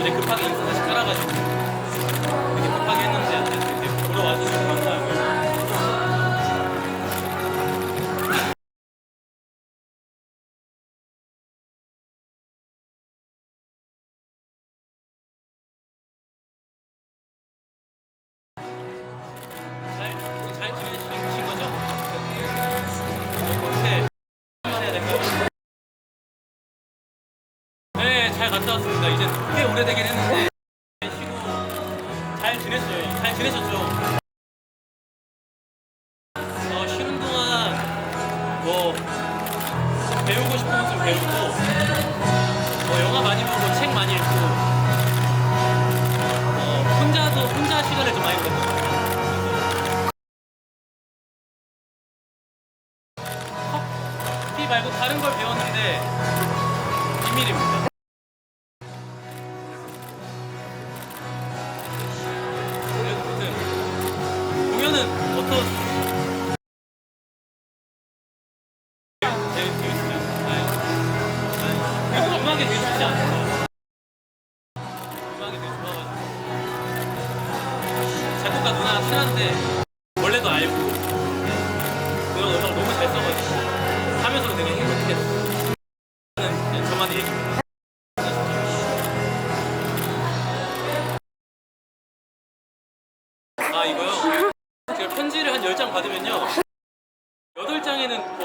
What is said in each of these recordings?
어제 급하게 다시 깔아가지고 뭐 배우고 싶은 것좀 배우고 뭐 영화 많이 보고 책 많이 읽고 어, 혼자도 혼자 시간을 좀 많이 보냈던 것 같아요.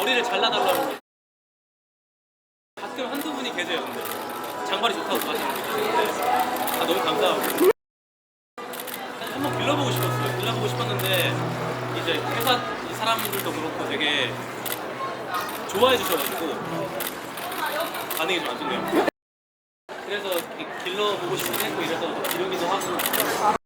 머리를 잘라달라고. 가끔 한두 분이 계세요 근데. 장발이 좋다고 하시는 있는데 아 너무 감사하고. 한번 길러보고 싶었어요. 길러보고 싶었는데 이제 회사 이 사람들도 그렇고 되게 좋아해 주셔가지고 반응이 좀 안 좋네요. 그래서 길러보고 싶긴 했고 이래서 기르기도 하고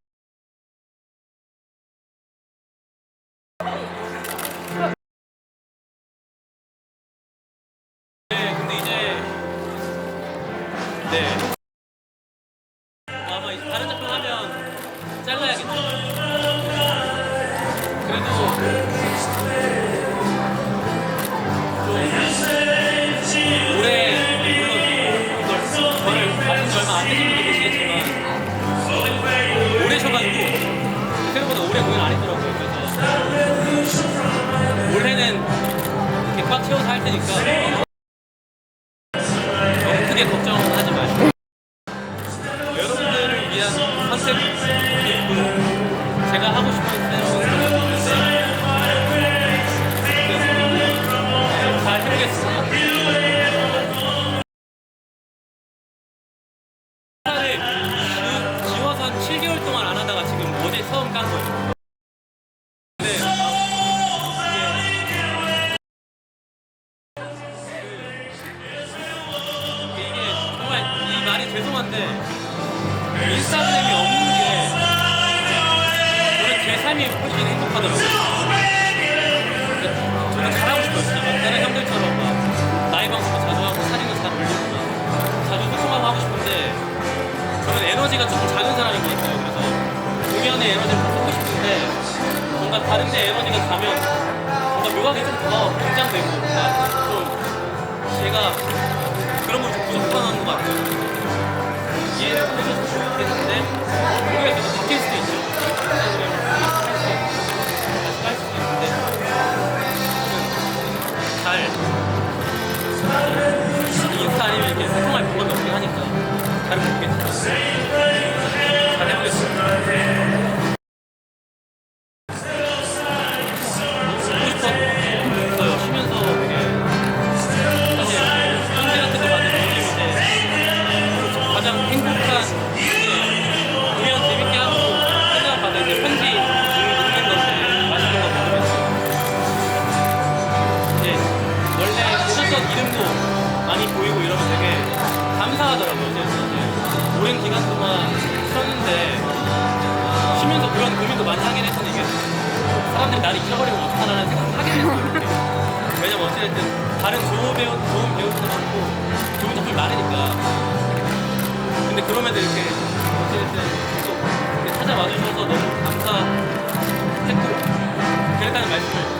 크게 걱정하지 마시고 막 다른 형들처럼 막 라이브 방송도 자주 하고 사진도 잘 올리고 막 자주 소통하고 하고 싶은데 저는 에너지가 조금 작은 사람인 것 같아요. 그래서 공연에 에너지를 좀 쏟고 싶은데 뭔가 다른 데 에너지가 가면 뭔가 묘하게 좀더 긴장되고 뭔가 좀 제가 그런 걸좀 부족한 것 같아요. 이해를 해줘서 좋겠는데 계속 바뀔 수도 있죠. 잘 해보겠습니다. 그럼에도 이렇게 어찌됐든 계속 찾아와 주셔서 너무 감사했고 그랬다는 말씀을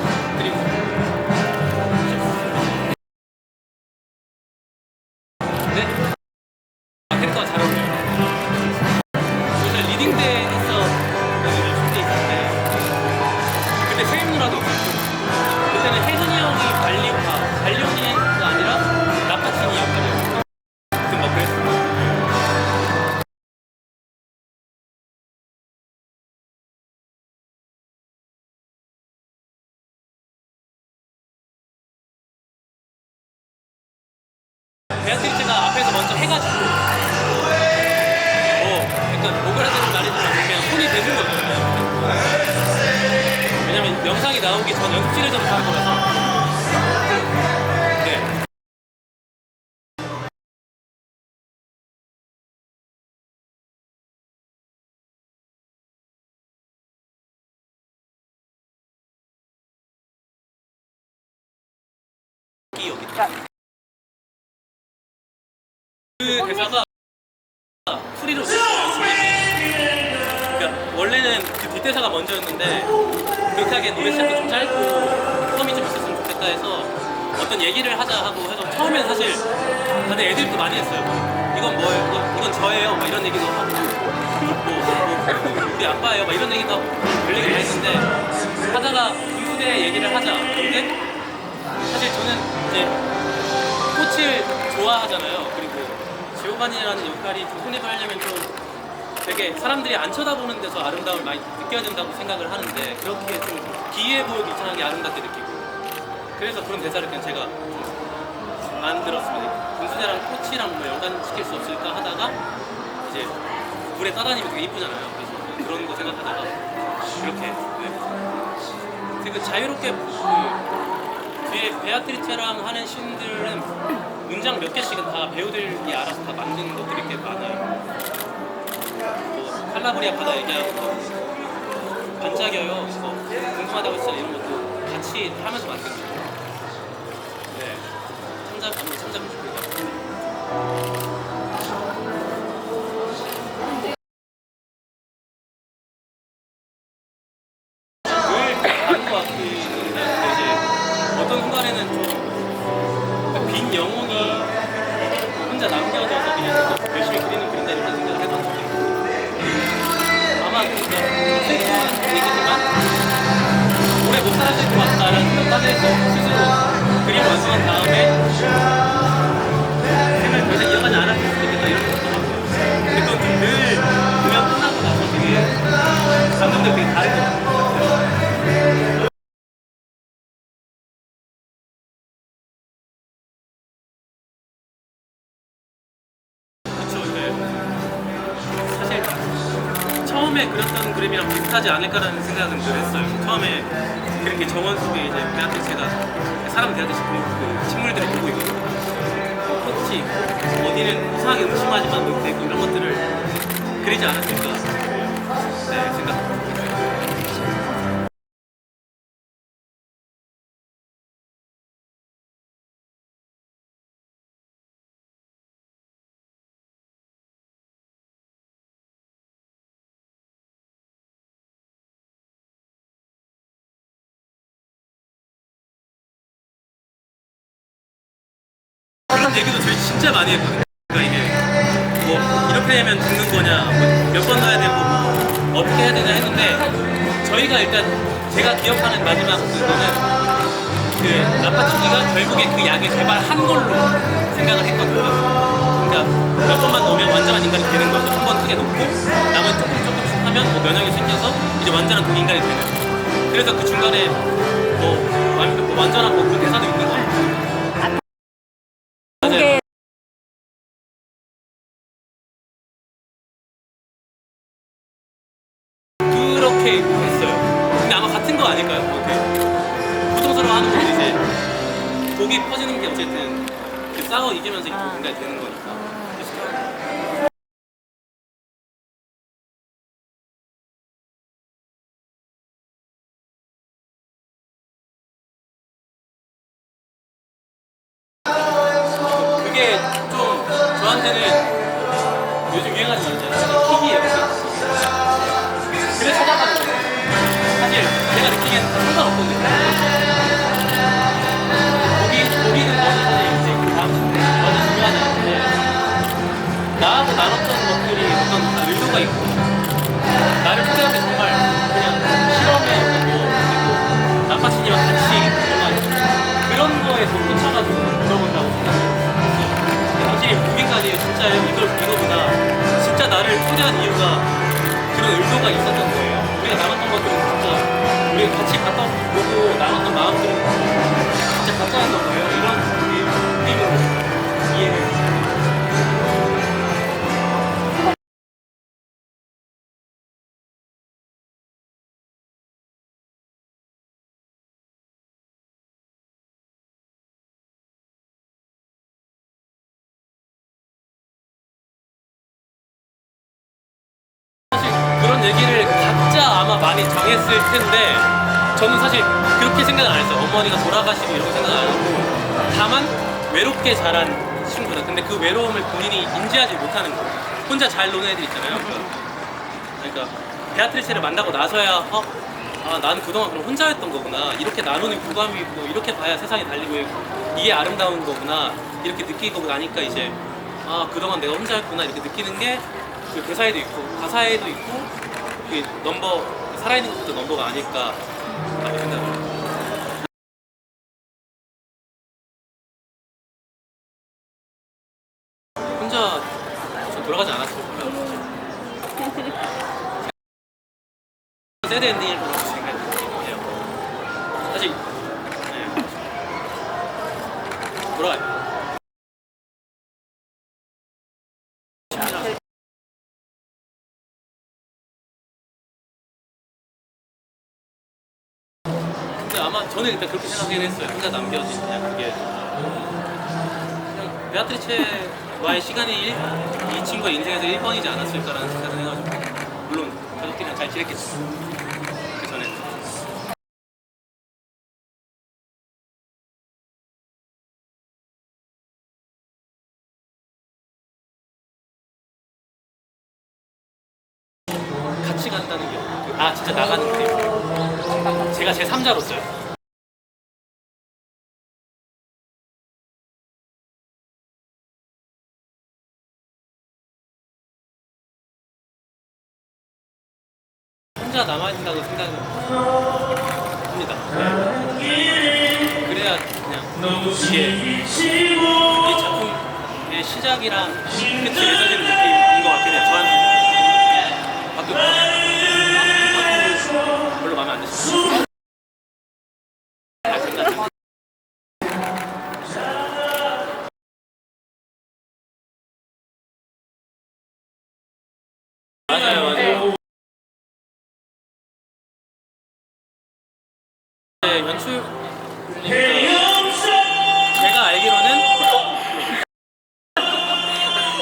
베아트리스가 앞에서 먼저 해가지고 뭐 약간 오그라드는 말이지만 그냥 손이 대는 거잖아요. 왜냐면 영상이 나오기 전 연습실에서 하는 거라서. 네. 여기 그 짧고 텀이 좀 있었으면 좋겠다 해서 어떤 얘기를 하자 하고 해서 처음엔 사실 다들 애들도 많이 했어요 이건 뭐예요? 이건, 이건 저예요 막 이런 얘기도 하고 뭐, 뭐, 뭐, 우리 아빠예요 막 이런 얘기도 하고 별 얘기를 했는데 하다가 이후대 얘기를 하자 근데 사실 저는 이제 꽃을 좋아하잖아요. 그리고 지오반이라는 역할이 좀 손입을 하려면 좀 되게 사람들이 안 쳐다보는 데서 아름다움을 많이 느껴야 된다고 생각을 하는데 그렇게 좀 기이해 보이고 이상하게 아름답게 느끼고 그래서 그런 대사를 그냥 제가 좀 만들었습니다. 분수대랑 꽃이랑 뭐 연관시킬 수 없을까 하다가 이제 물에 떠다니면 되게 이쁘잖아요. 그래서 그런 거 생각하다가 이렇게 네. 되게 자유롭게 그 뒤에 베아트리체랑 하는 씬들은 문장 몇 개씩은 다 배우들이 알아서 다 만든 것들이 꽤 많아요. 뭐 칼라브리아 바다 얘기하고 뭐 반짝여요. 뭐 궁금하다고 했어요. 이런 것도 같이 하면서 만든 거죠. 네. 참작, 아무 참작 좋습니다. 슬픈 얘기지만 오래 못 살아질 것 같다라는 생각을 해서 스스로 그림 완성한 다음에 생각을 더 이상 이어가지 않았을 수도 있겠다 이런 생각도 하고요 근데 그건 늘 공연 끝나고 나서 되게 감정들 되게 다른 것 같아요 하지 않을까라는 생각은 늘 했어요. 처음에 그렇게 정원 속에 이제 배한테 제가 사람 그, 그 식물들을 보고 있거든요. 뭐 있고 어디는 이상하게 음침하지만 뭐 있고 이런 것들을 그리지 않았을까 네, 생각합니다. 진짜 많이 했거든요. 그러니까 이게 뭐 이렇게 되면 죽는 거냐, 뭐 몇번 넣어야 되고 뭐 어떻게 해야 되냐 했는데 저희가 일단 제가 기억하는 마지막 그거는 그 라파치기가 결국에 그 약을 개발한 걸로 생각을 했거든요. 그러니까 몇 번만 넣으면 완전한 인간이 되는 거죠. 한 번 크게 넣고 나머지 조금 조금씩 하면 뭐 면역이 생겨서 이제 완전한 동인간이 되는. 그래서 그 중간에 뭐, 완, 뭐 완전한 뭐 그런 대사도 독이 퍼지는 게 어쨌든 그 싸워 이기면서 이렇게 아. 뭔가 되는 거니까. 그게 좀 저한테는 요즘 유행하는 말이잖아요. 진짜 이걸 이거보다 진짜 나를 초대한 이유가 그런 의도가 있었던 거예요. 우리가 나눴던 것들은 진짜 우리 같이 갔다 보고 나눴던 마음들은 진짜 가까웠던 거예요. 텐데 저는 사실 그렇게 생각을 안 했어요. 어머니가 돌아가시고 이런 거 생각 안 하고 다만 외롭게 자란 친구다. 근데 그 외로움을 본인이 인지하지 못하는 거. 혼자 잘 노는 애들 있잖아요. 그러니까 베아트리체를 만나고 나서야 어? 아 나는 그동안 그럼 혼자였던 거구나 이렇게 나누는 교감이 있고 이렇게 봐야 세상이 달리고 이게 아름다운 거구나 이렇게 느끼고 나니까 이제 아 그동안 내가 혼자였구나 이렇게 느끼는 게 그 대사에도 있고 가사에도 있고 그 넘버 살아있는 것도 넘버가 아닐까 엔딩일 거라고 생각해요. 사실 네. 저는 일단 그렇게 생각하긴 했어요. 혼자 남겨진 그냥 그게 그냥 베아트리체와의 시간이 일, 이 친구의 인생에서 1번이지 않았을까라는 생각을 해가지고 물론 가족끼리랑 잘 지냈겠지만 그 같이 간다는 게 아 진짜 나가는 게 제가 제 3자로서요. 혼자 남아있다고 생각합니다. 네. 그래야 그냥 이게 이 작품의 시작이랑 끝이 맺어지는 느낌인 것 같긴 해요. 저한테. 밖에 밖에 별로 마음에 안 드시죠? 맞아요, 맞아요. 연출. 제가 알기로는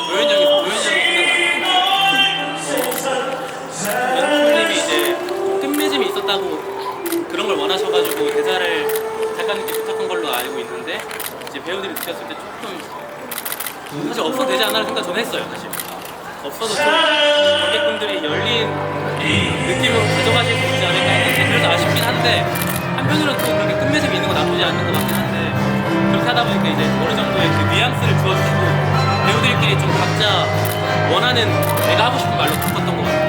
노현영이 노현영이 연출님이 이제 끝맺음이 있었다고 그런 걸 원하셔가지고 대사를 작가님께 부탁한 걸로 알고 있는데 이제 배우들이 느꼈을 때 조금 사실 없어도 되지 않나 생각 저는 했어요 사실. 없어도 좀 관객분들이 열린 느낌으로 가져가실 수 있지 않을까 했는데 그래서 아쉽긴 한데 한편으로는 또 그렇게 끝맺음이 있는 건 나쁘지 않는 것 같긴 한데 그렇게 하다 보니까 이제 어느 정도의 그 뉘앙스를 주어주시고 배우들끼리 좀 각자 원하는 내가 하고 싶은 말로 바꿨던 것 같아요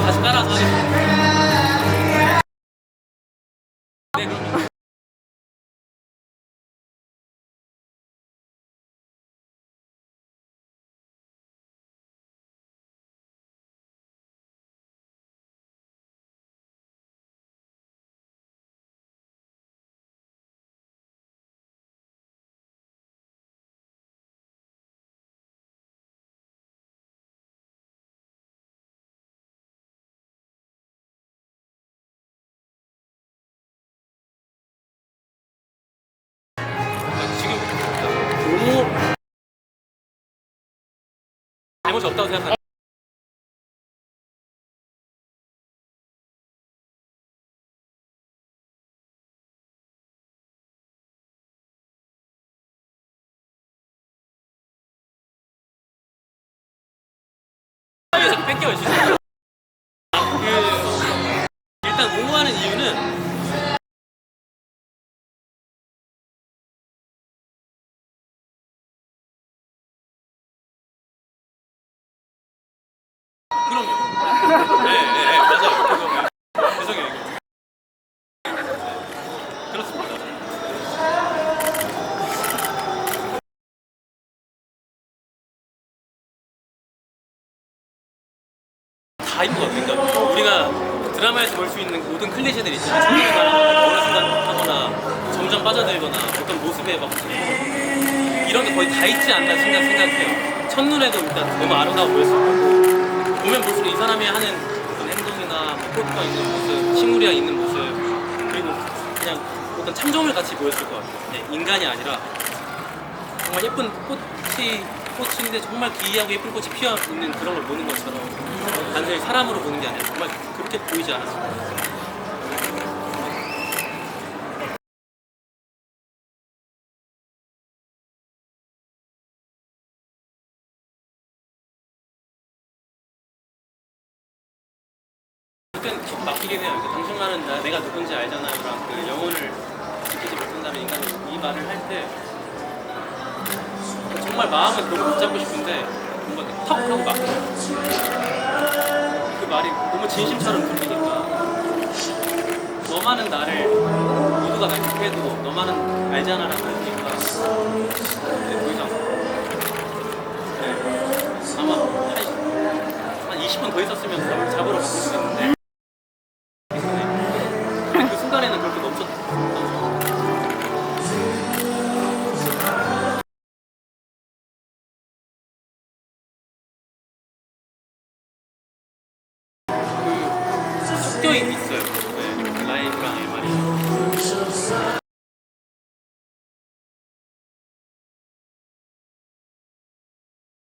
다시 따라서 잘못이 없다고 자꾸 뺏겨 있으시죠? 그 일단 옹호하는 이유는 그럼요. 네, 네, 네 맞아요. 그거 죄송해요. 이거. 그렇습니다. 다인 것 같아요. 그러니까 우리가 드라마에서 볼 수 있는 모든 클리셰들 있잖아요. 첫눈에 사랑하거나 어느 순간 하거나 점점 빠져들거나 어떤 모습에 막 이런 게 거의 다 있지 않나 생각, 생각해요. 첫눈에도 일단 너무 아름다워 거고 보면 볼수록 이 사람이 하는 어떤 행동이나 뭐 포트가 있는 모습, 식물이랑 있는 모습 그리고 그냥 어떤 참정을 같이 보였을 것 같아요. 인간이 아니라 정말 예쁜 꽃이 꽃인데 정말 기이하고 예쁜 꽃이 피어 있는 그런 걸 보는 것처럼 단순히 사람으로 보는 게 아니라 정말 그렇게 보이지 않았어요. 막히긴 해요. 그 당신만은 나, 내가 누군지 알잖아요랑 그 영혼을 지키지 못한다는 인간이 이 말을 할 때 정말 마음은 너무 붙잡고 싶은데 뭔가 턱 하고 막혀요. 그 말이 너무 진심처럼 들리니까 너만은 나를 모두가 날 그렇게해도 너만은 알잖아라고 하니까 네, 더 이상 네, 아마 한, 한 20분 더 있었으면 그걸 잡으러 갔을 수 있는데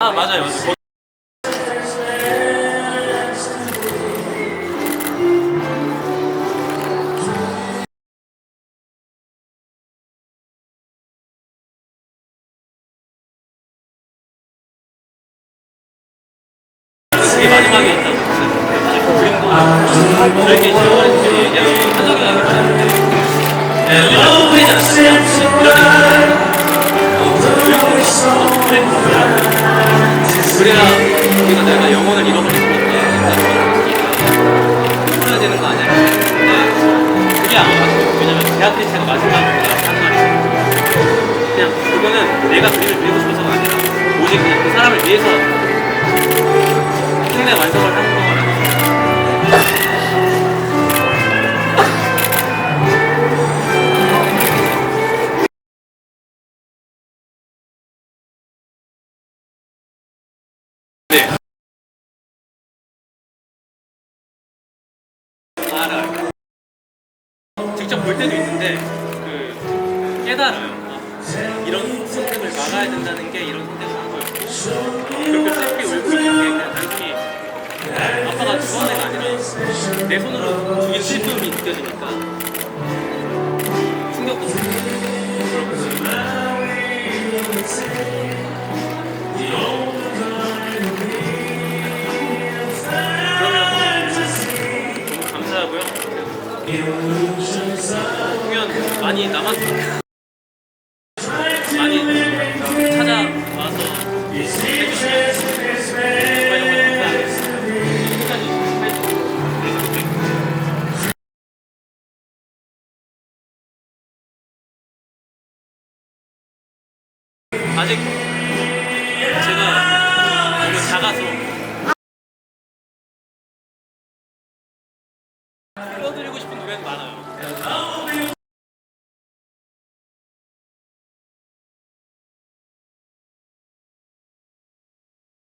아 맞아요, 맞아요. 마지막이었다고 했어요. 그림도 저에게 지원해주신 얘기하고 내가 풀리지 않았어요. 그래야 우리가 내가 영혼을 잃어버릴 것 같아. 풀어야 되는 거 아니야? 근데 그게 안 맞아요. 왜냐면 베아트리체가 마지막으로 하는 말이 있어요. 그냥 그거는 내가 그림을 그리고 싶어서가 아니라 오직 그냥 그 사람을 위해서 흉내 완성을 하는 거 때도 있는데 그 깨달아요. 아, 이런 선택을 막아야 된다는 게 이런 선택을 한 거였고 그렇게 슬피 울고 있는 게 그냥 단순히 아빠가 죽은 애가 아니라 내 손으로 죽인 슬픔이 느껴지니까 충격도 그러면 너무 감사하고요. 많이 남았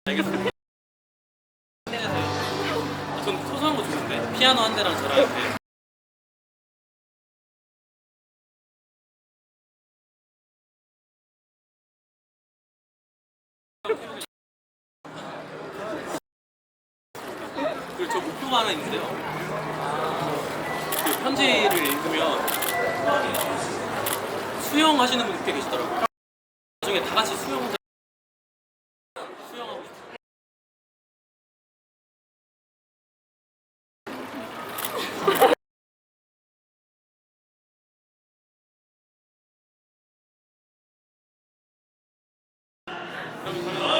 아, 전 소소한 거 좋은데 피아노 한 대랑 저랑 이렇게 그리고 저 목표가 하나 있는데요. 그 편지를 읽으면 수영하시는 분들 꽤 계시더라고요. 나중에 다 같이 수영 Come on.